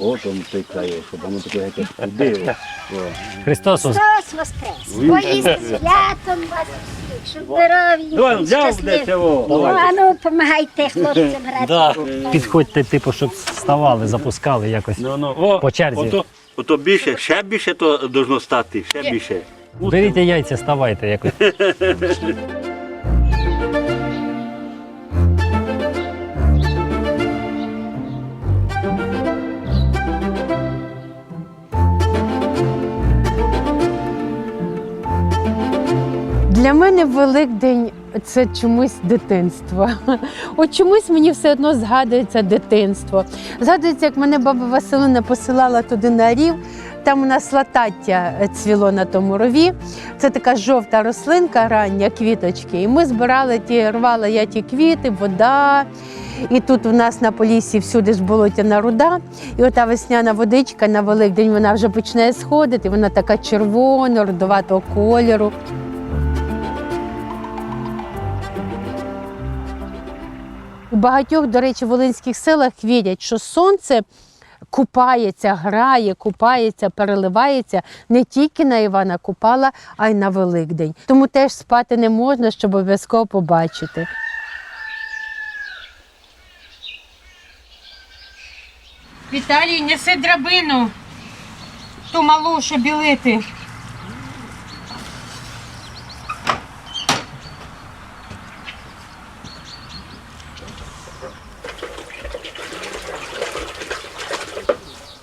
От он той край, щоб воно таке якесь ходило. Христос Христос Воскрес! Поїсти святом вас, всіх, щоб взяв щасливі. Ну, а ну, допомагайте хлопцям грати. Підходьте, типу, щоб вставали, запускали якось. Ну, ну, о, По черзі. Ото, ото більше, ще більше то должно стати, ще більше. Беріть яйця, ставайте якось. Для мене Великдень це чомусь дитинство. От чомусь мені все одно згадується дитинство. Згадується, як мене баба Василина посилала туди на рів. Там у нас латаття цвіло на тому рові. Це така жовта рослинка, рання квіточки. І ми збирали ті, рвала я ті квіти, вода. І тут у нас на полісі всюди ж болотяна руда. І ота весняна водичка на Великдень вона вже починає сходити. Вона така червона, рудуватого кольору. У багатьох, до речі, волинських селах вірять, що сонце купається, грає, купається, переливається не тільки на Івана Купала, а й на Великдень. Тому теж спати не можна, щоб обов'язково побачити. Віталій, неси драбину, ту малу, що білити.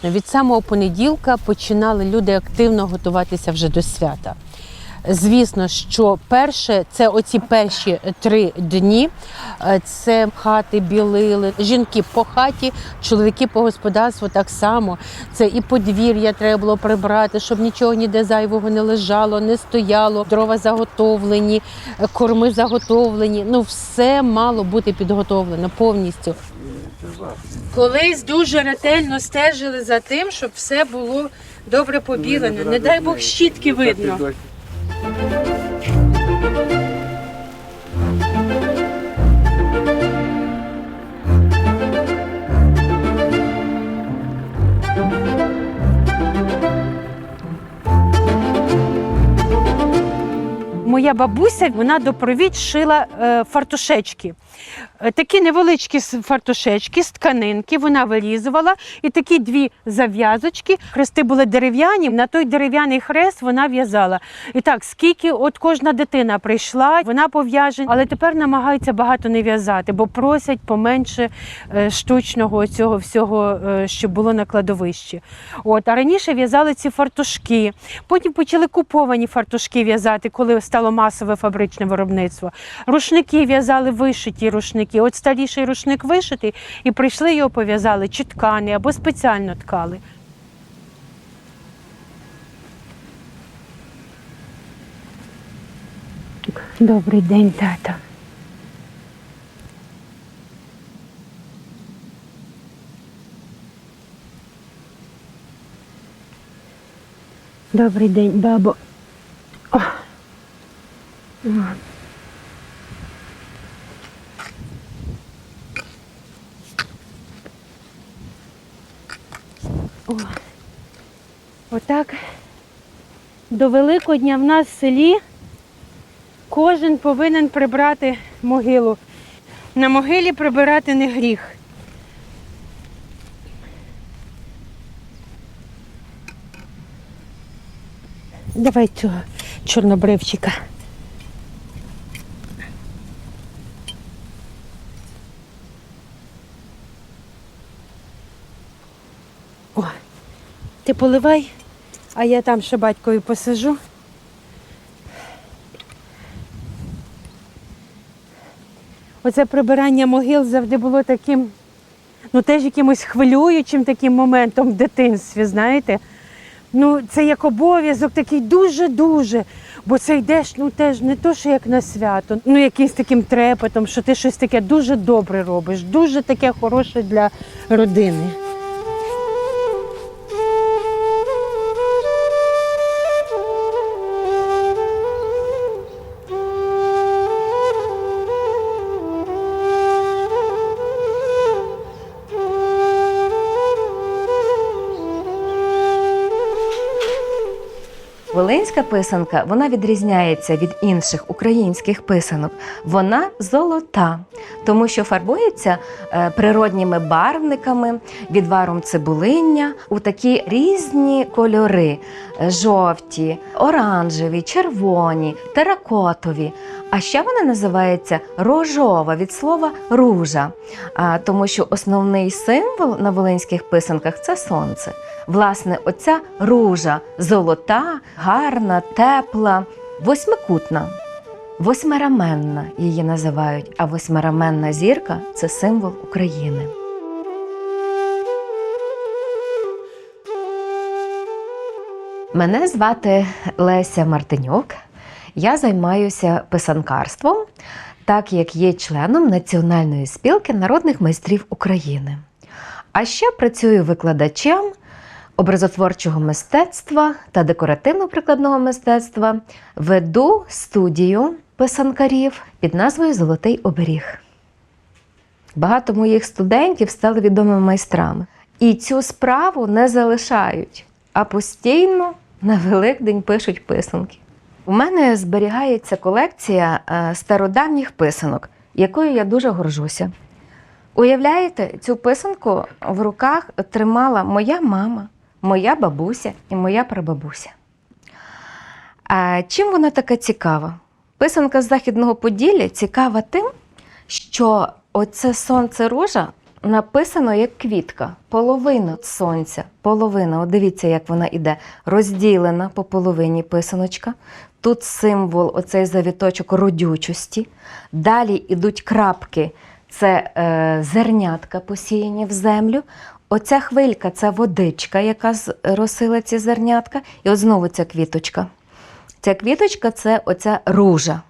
Від самого понеділка починали люди активно готуватися вже до свята. Звісно, що перше це оці перші три дні. Е, Це хати білили, жінки по хаті, чоловіки по господарству так само. Це і подвір'я треба було прибрати, щоб нічого ніде зайвого не лежало, не стояло. Дрова заготовлені, е, корми заготовлені. Ну, все мало бути підготовлено повністю. Колись дуже ретельно стежили за тим, щоб все було добре побілене. Не дай Бог щітки видно. Моя бабуся вона до провідь шила е, фартушечки. Е, Такі невеличкі фартушечки з тканинки вона вирізувала, і такі дві зав'язочки. Хрести були дерев'яні. На той дерев'яний хрест вона в'язала. І так, скільки от кожна дитина прийшла, вона пов'яже, але тепер намагаються багато не в'язати, бо просять поменше е, штучного цього всього, що було на кладовищі. От, а раніше в'язали ці фартушки. Потім почали куповані фартушки в'язати, коли стало масове фабричне виробництво. Рушники в'язали вишиті рушники. От старіший рушник вишитий, і прийшли його пов'язали чи ткани або спеціально ткали. Добрий день, тата. Добрий день, бабо. О. О. Отак до Великодня в нас в селі кожен повинен прибрати могилу. На могилі прибирати не гріх. Давай цього чорнобривчика. О, ти поливай, а я там ще батькові посижу. Оце прибирання могил завжди було таким, ну теж якимось хвилюючим таким моментом в дитинстві, знаєте. Ну, це як обов'язок такий дуже-дуже. Бо це йдеш, ну теж не то, що як на свято, ну якимсь таким трепетом, що ти щось таке дуже добре робиш, дуже таке хороше для родини. Волинська писанка вона відрізняється від інших українських писанок. Вона золота, тому що фарбується е, природніми барвниками, відваром цибулиння у такі різні кольори: жовті, оранжеві, червоні, теракотові. А ще вона називається рожова від слова ружа, тому що основний символ на волинських писанках це сонце. Власне, оця ружа золота, гарна, тепла, восьмикутна, восьмираменна її називають. А восьмираменна зірка це символ України. Мене звати Леся Мартинюк. Я займаюся писанкарством, так як є членом Національної спілки народних майстрів України. А ще працюю викладачем образотворчого мистецтва та декоративно-прикладного мистецтва. Веду студію писанкарів під назвою Золотий оберіг. Багато моїх студентів стали відомими майстрами. І цю справу не залишають, а постійно на Великдень пишуть писанки. У мене зберігається колекція е, стародавніх писанок, якою я дуже горжуся. Уявляєте, цю писанку в руках тримала моя мама, моя бабуся і моя прабабуся. А чим вона така цікава? Писанка з Західного Поділля цікава тим, що оце сонце ружа написано як квітка, половина сонця, половина. От дивіться, як вона іде, розділена по половині писаночка. Тут символ, оцей завіточок родючості. Далі йдуть крапки, це е, зернятка посіяні в землю. Оця хвилька це водичка, яка зросила ці зернятка. І от знову ця квіточка. Ця квіточка це оця ружа.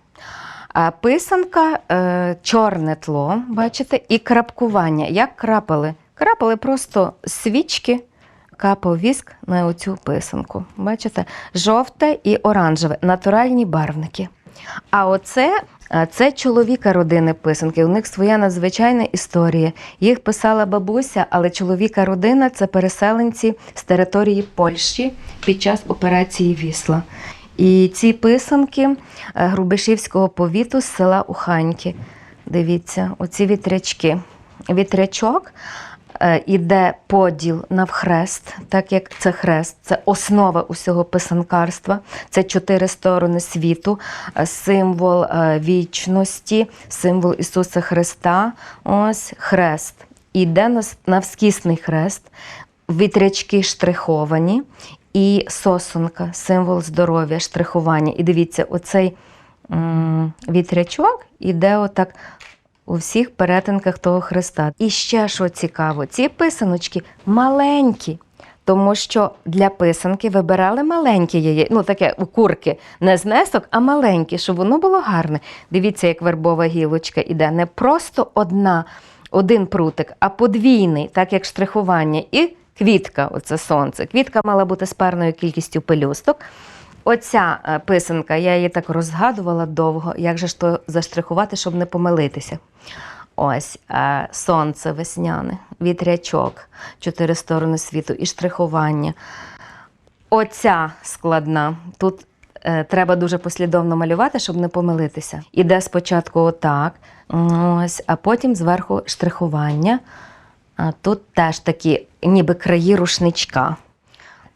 А писанка е, чорне тло, бачите, і крапкування. Як крапали? Крапали просто свічки, капав віск на оцю писанку. Бачите? Жовте і оранжеве, натуральні барвники. А оце це чоловіка родини писанки. У них своя надзвичайна історія. Їх писала бабуся, але чоловіка родина це переселенці з території Польщі під час операції Вісла. І ці писанки е, Грубишівського повіту з села Уханьки. Дивіться, оці вітрячки. Вітрячок іде поділ навхрест, так як це хрест, це основа усього писанкарства. Це чотири сторони світу, е, символ е, вічності, символ Ісуса Христа. Ось хрест. Іде навскісний хрест, вітрячки штриховані, і сосунка, символ здоров'я, штрихування. І дивіться, оцей вітрячок іде отак у всіх перетинках того хреста. І ще що цікаво, ці писаночки маленькі. Тому що для писанки вибирали маленькі яєчки, ну таке у курки, не знесок, а маленькі, щоб воно було гарне. Дивіться, як вербова гілочка іде. Не просто одна, один прутик, а подвійний, так як штрихування. І квітка, оце сонце. Квітка мала бути з парною кількістю пелюсток. Оця е, писанка, я її так розгадувала довго, як же ж то заштрихувати, щоб не помилитися. Ось е, сонце весняне, вітрячок, чотири сторони світу і штрихування. Оця складна. Тут е, треба дуже послідовно малювати, щоб не помилитися. Іде спочатку отак, ось, а потім зверху штрихування. Тут теж такі, ніби краї рушничка.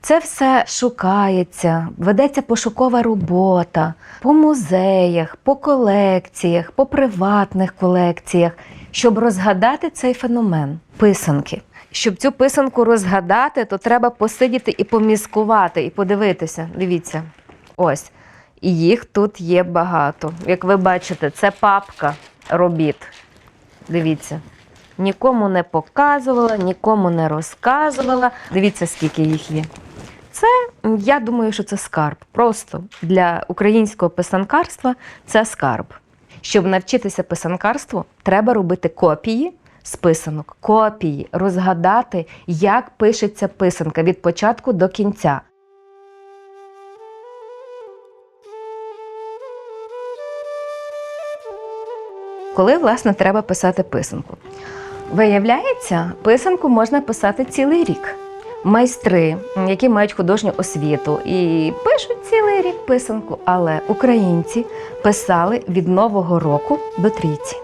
Це все шукається, ведеться пошукова робота по музеях, по колекціях, по приватних колекціях, щоб розгадати цей феномен писанки. Щоб цю писанку розгадати, то треба посидіти і поміскувати, і подивитися. Дивіться, ось. І їх тут є багато. Як ви бачите, це папка робіт. Дивіться. Нікому не показувала, нікому не розказувала. Дивіться, скільки їх є. Це, я думаю, що це скарб. Просто для українського писанкарства це скарб. Щоб навчитися писанкарству, треба робити копії з писанок, копії, розгадати, як пишеться писанка від початку до кінця. Коли, власне, треба писати писанку? Виявляється, писанку можна писати цілий рік. Майстри, які мають художню освіту і пишуть цілий рік писанку, але українці писали від Нового року до трійці.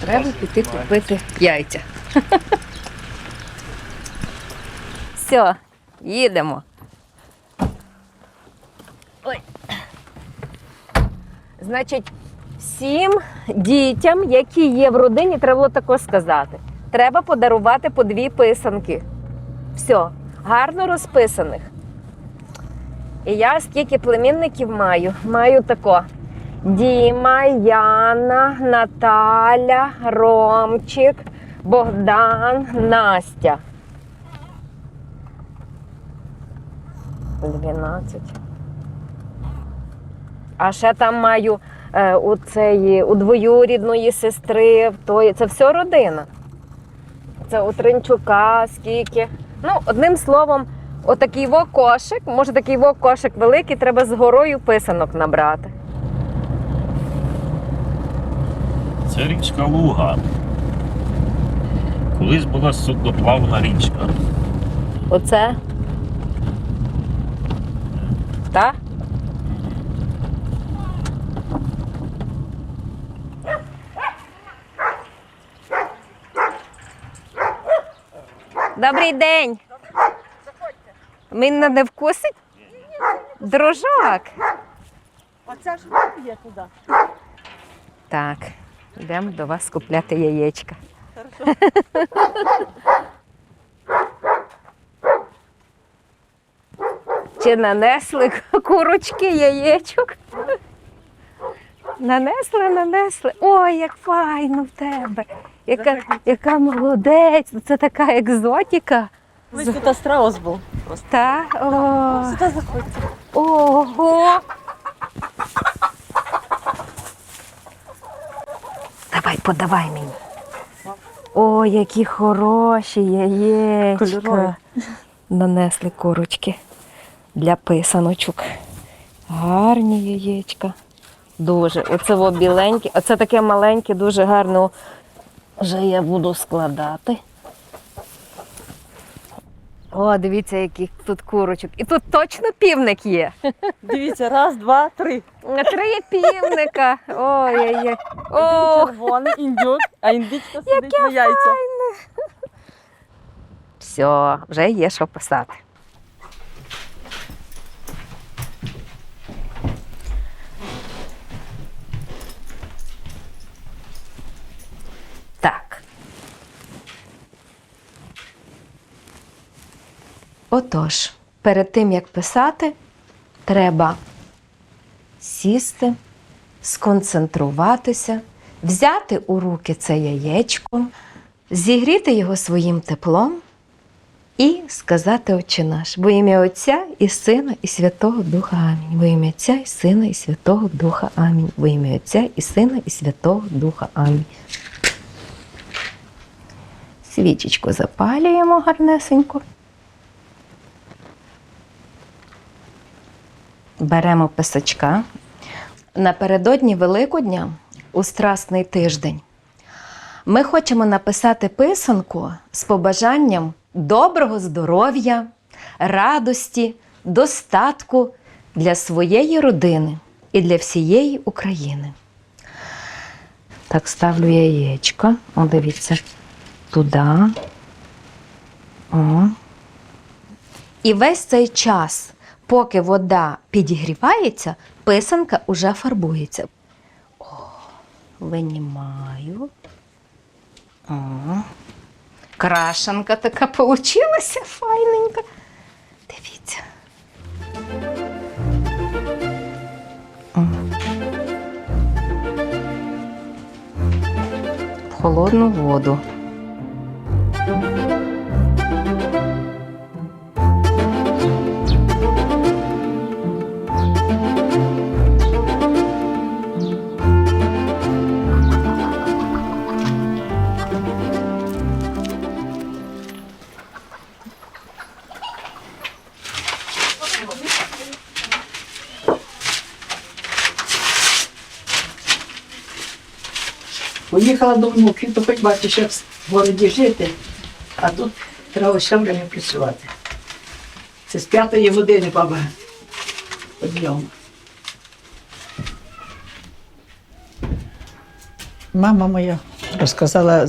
Треба піти купити яйця. Все, їдемо. Ой. Значить, всім дітям, які є в родині, треба було також сказати. Треба подарувати по дві писанки. Все, гарно розписаних. І я скільки племінників маю? Маю тако. Діма, Яна, Наталя, Ромчик, Богдан, Настя. 12. А ще там маю у, цієї, у двоюрідної сестри, в тої. Це все родина. Це у Тринчука, скільки. Ну, одним словом, отакий во кошик, може такий во кошик великий, треба з горою писанок набрати. Це річка Луга. Колись була судноплавна річка. Оце. Так? Добрий день. Він не вкусить? Дружок. Оця ж є туди. Так, йдемо до вас купляти яєчка. Чи нанесли курочки яєчок? Нанесли, нанесли. Ой, як файно в тебе. Яка, яка молодець, це така екзотика. Ось тут страус був. Та? О, Сюди заходьте. ого. Давай, подавай мені. О, які хороші яєчка. Кольорові. Нанесли курочки для писаночок. Гарні яєчка. Дуже. Оце во біленьке, оце таке маленьке, дуже гарне. Вже я буду складати. О, дивіться, яких тут курочок. І тут точно півник є. Дивіться, раз, два, три. Три півника. Ой-ой-ой. О, Червоний індюк, а індичка сидить на яйця. все, вже є що писати. Так. Отож, перед тим як писати, треба сісти, сконцентруватися, взяти у руки це яєчко, зігріти його своїм теплом і сказати Отче наш, во ім'я Отця і Сина, і Святого Духа Амінь. Во ім'я Отця і Сина, і Святого Духа Амінь. Во ім'я Отця і Сина, і Святого Духа Амінь. Свічечку запалюємо гарнесенько. Беремо писачка. Напередодні Великодня у Страсний тиждень ми хочемо написати писанку з побажанням доброго здоров'я, радості, достатку для своєї родини і для всієї України. Так, ставлю яєчко. О, дивіться, туди. О. І весь цей час, поки вода підігрівається, писанка уже фарбується. О, винімаю. О, крашенка така получилася файненька. Дивіться. В холодну воду. Поїхала до внуків, то хоч бачиш, як в городі жити, а тут Треба все время працювати. Це з п'ятої години, баба. Підйом. Мама моя розказала,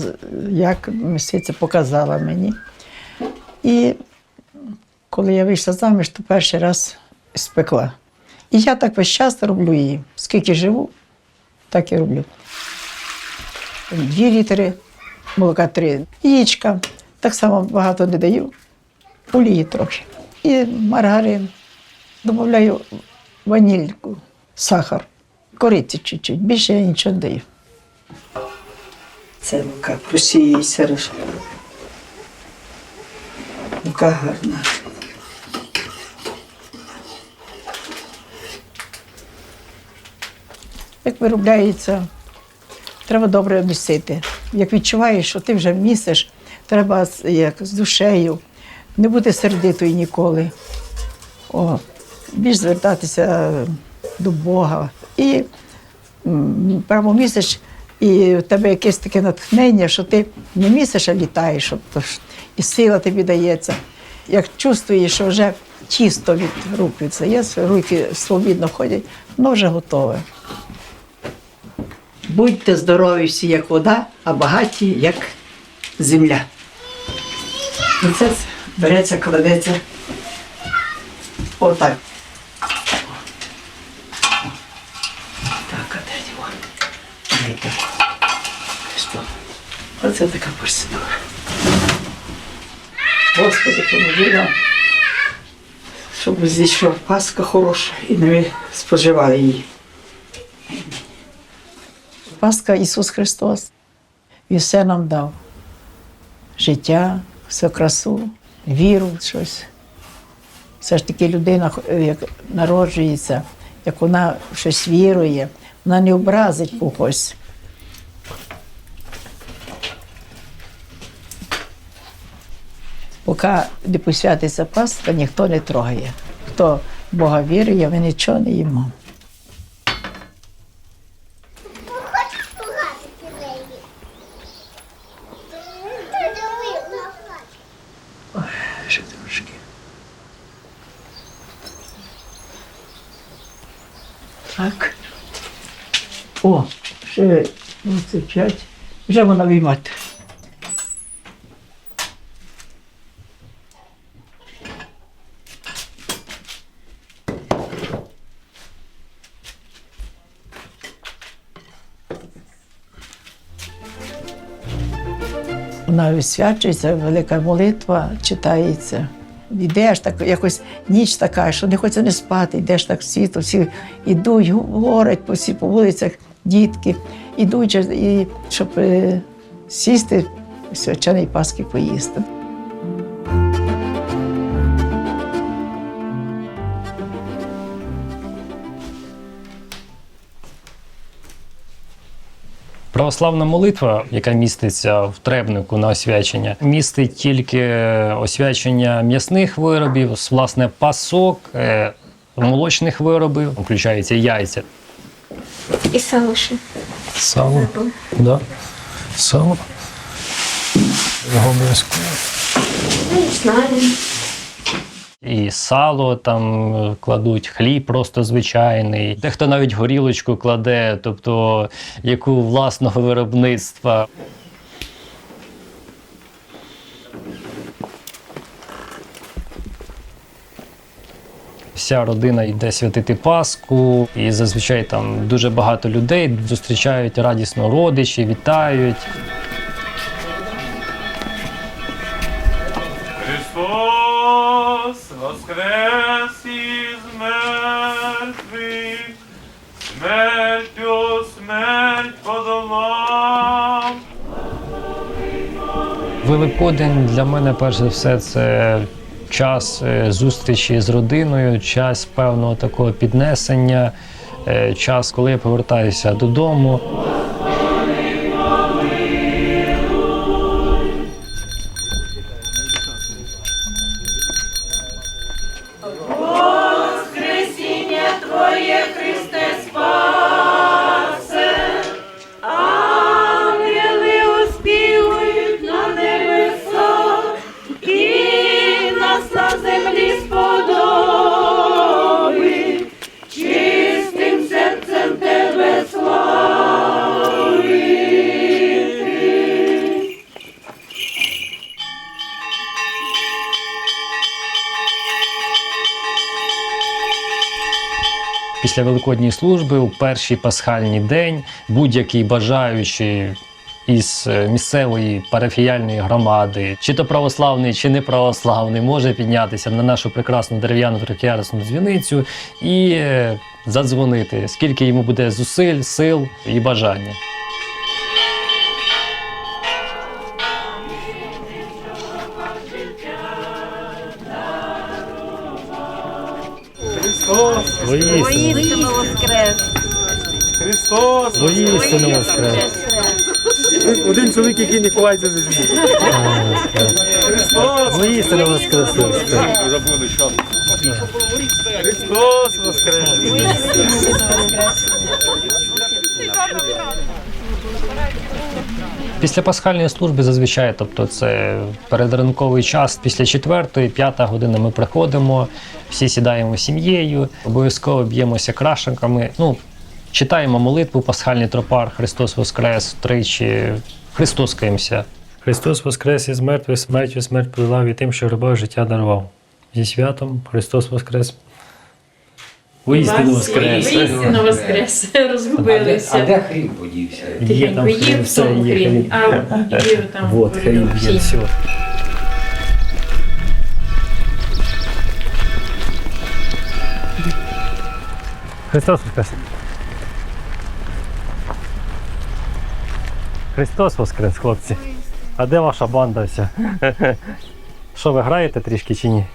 як мисиця показала мені. І коли я вийшла заміж, то перший раз спекла. І я так весь час роблю її. Скільки живу, так і роблю. Дві літри, молока три, яєчка. Так само багато не даю, олії трохи. І маргарин. Додаю ванільку, сахар, кориці чуть-чуть. Більше я нічого не даю. Це мука просіється. Мука гарна. Як виробляється, треба добре місити. Як відчуваєш, що ти вже місиш, треба як з душею, не бути сердитою ніколи. О, більш звертатися до Бога. І прямо місиш, і в тебе якесь таке натхнення, що ти не місиш, а літаєш. І сила тобі дається. Як чувствуєш, що вже чисто від рук відстається, руки свобідно ходять, воно вже готове. Будьте здорові всі, як вода, а багаті, як земля. І це береться, кладеться отак. Так, а де його? Оце така процедура. Господи, поможи нам, щоб зійшла паска хороша і не споживали її. Пасха Ісус Христос. І все нам дав. Життя, всю красу, віру в щось. Все ж таки людина, е, як народжується, як вона щось вірує, вона не образить когось. Поки не посвятиться Пасха, ніхто не трогає. Хто в Бога вірує, ми нічого не їмо. Так. О, ще 25. Вже вона виймати. Вона висвячується, велика молитва читається. Йдеш так, якось ніч така, що не хочеться не спати, йдеш так в світло, всі йдуть, говорять по всі по вулицях, дітки, йдуть, і, щоб е, сісти свячений Пасхи поїсти. Православна молитва, яка міститься в требнику на освячення, містить тільки освячення м'ясних виробів, власне, пасок, е, молочних виробів, включаються яйця. І салуші. Сало. Да. Сало. Його обов'язково. Не знаю. І сало там е, кладуть, хліб просто звичайний. Дехто навіть горілочку кладе, тобто яку власного виробництва. Вся родина йде святити Пасху, і зазвичай там дуже багато людей зустрічають радісно родичі, вітають. Христос воскрес із мертвих, смертю смерть подолав. Великодень для мене, перш за все, це час е, зустрічі з родиною, час певного такого піднесення, е, час, коли я повертаюся додому. Після великодньої служби у перший пасхальний день будь-який бажаючий із е, місцевої парафіяльної громади, чи то православний, чи не православний, може піднятися на нашу прекрасну дерев'яну трохіарисну дзвіницю і е, задзвонити, скільки йому буде зусиль, сил і бажання. Воістину, Христос! воістину воскрес! Один чоловік, який не ховається за життя. Христос! Воістину воскресив! Христос воскрес! Після пасхальної служби зазвичай, тобто це передранковий час, після четвертої, п'ята година ми приходимо, всі сідаємо сім'єю, обов'язково б'ємося крашенками. Ну, читаємо молитву, пасхальний тропар, Христос Воскрес, тричі, Христоскаємося. Христос Воскрес із мертвих, смертю смерть подолав і тим, що грибав життя дарував. Зі святом Христос Воскрес. Воістину Воскрес! Воістину воскрес, розгубилися. А де хріб подівся? Є там в все, є хріб. а віру там. Вот, хріб є, все. Христос Воскрес! Христос Воскрес, хлопці. А де ваша банда вся? Що, ви граєте трішки чи ні?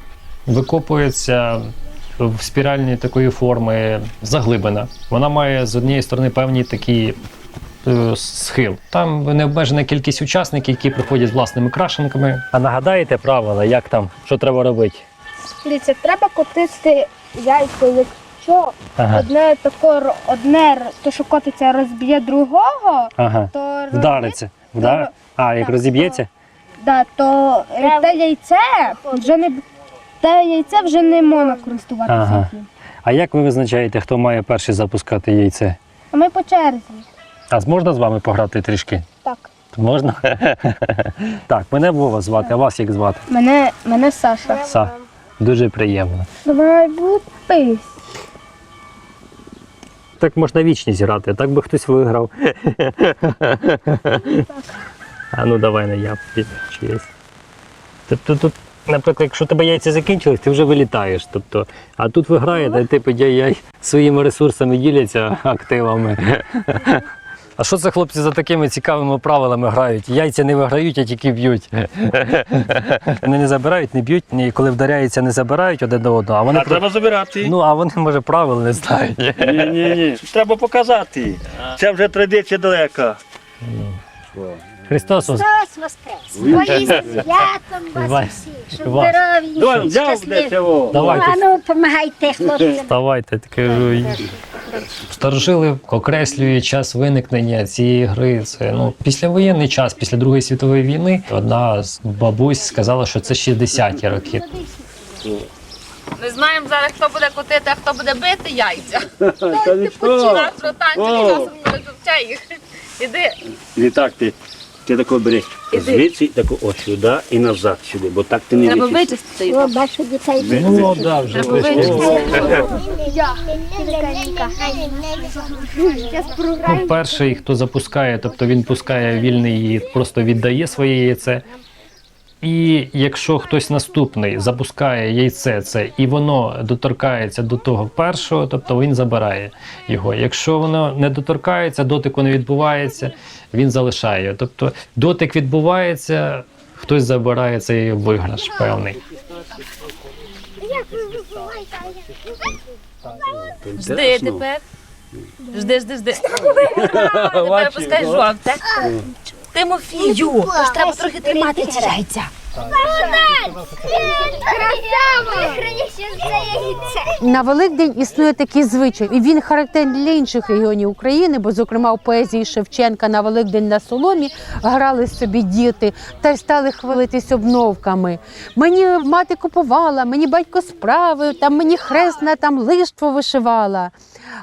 Викопується в спіральній такої форми заглибина. Вона має з однієї сторони певні такі е, схил. Там необмежена кількість учасників, які приходять з власними крашенками. А нагадаєте правила, як там, що треба робити? Дивіться, треба котити яйцо, якщо Ага, одне тако одне, то що котиться розб'є другого, ага. то Вдариться. Вдар... А, як Так, розіб'ється? Да, то те яйце вже не те яйце вже не можна користуватися. Ага. А як ви визначаєте, хто має перший запускати яйце? А ми по черзі. А можна з вами пограти трішки? Так. Можна? так, мене Вова звати, а вас як звати? Мене, мене Саша. Са. Дуже приємно. Давай бупись. Так можна вічність грати, так би хтось виграв. а ну давай не я чиєсь. Тобто тут, наприклад, якщо тебе яйця закінчились, ти вже вилітаєш. Тобто, а тут ви граєте, типу яй своїми ресурсами діляться активами. А що це хлопці за такими цікавими правилами грають? Яйця не виграють, а тільки б'ють. Вони не забирають, не б'ють, ні, коли вдаряються, не забирають один до одного. А вони А про- треба забирати. Ну, а вони, може, правил не знають. Ні, ні, ні. Треба показати. Це вже традиція далека. Христос Воскрес! Христос воскрес! Поїсти святом вас усіх, щоб Давай. здорові, взяв щасливі. Давайте. А ну, помагайте хлопцям. Вставайте, таке. Старожили окреслює час виникнення цієї гри. Це ну післявоєнний час, після Другої світової війни. Одна з бабусь сказала, що це 60-ті роки. Не знаємо зараз, хто буде котити, а хто буде бити яйця. Та нічого. Іди. Не так ти. Ти тако береш Звідси тако ось сюди і назад сюди, бо так ти не Треба летиш. вичистити. О, бачу дітей. Ну, да, вже Треба вичистити. Зараз програю. Ну, перший, хто запускає, тобто він пускає вільний і просто віддає своє яйце. І якщо хтось наступний запускає яйце це і воно доторкається до того першого, тобто він забирає його. Якщо воно не доторкається, дотику не відбувається, він залишає. Тобто дотик відбувається, хтось забирає цей виграш певний. Жди тепер. Жди, жди, жди. Тепер пускай жовте. Тимофію, ж треба трохи тримати ці яйця. На Великдень існує такий звичай, і він характерний для інших регіонів України, бо, зокрема, у поезії Шевченка на Великдень на соломі грали собі діти та й стали хвалитись обновками. Мені мати купувала, мені батько справив, там мені хресна там лиштво вишивала.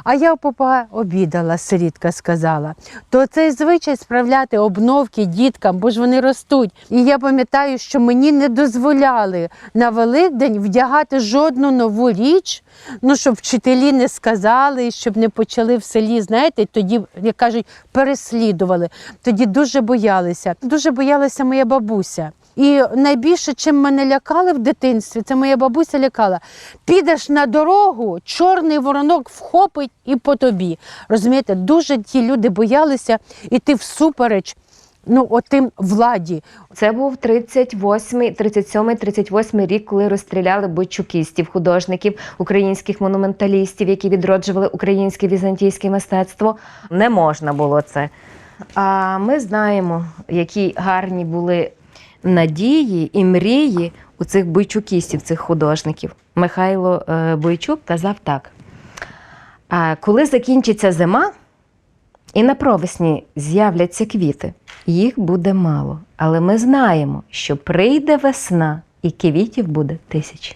А я попа обідала, сирітка сказала. То цей звичай справляти обновки діткам, бо ж вони ростуть. І я пам'ятаю, що мені не дозволяли на Великдень вдягати жодну нову річ, ну щоб вчителі не сказали, щоб не почали в селі, знаєте, тоді, як кажуть, переслідували. Тоді дуже боялися. Дуже боялася моя бабуся. І найбільше, чим мене лякали в дитинстві, це моя бабуся лякала. Підеш на дорогу, чорний воронок вхопить і по тобі. Розумієте, дуже ті люди боялися іти всупереч ну, отим владі. Це був 38, 37, 38 рік, коли розстріляли бойчукістів, художників, українських монументалістів, які відроджували українське візантійське мистецтво. Не можна було це. А ми знаємо, які гарні були надії і мрії у цих бойчукістів, цих художників. Михайло е, Бойчук казав так: коли закінчиться зима, і на провесні з'являться квіти. Їх буде мало, але ми знаємо, що прийде весна і квітів буде тисячі.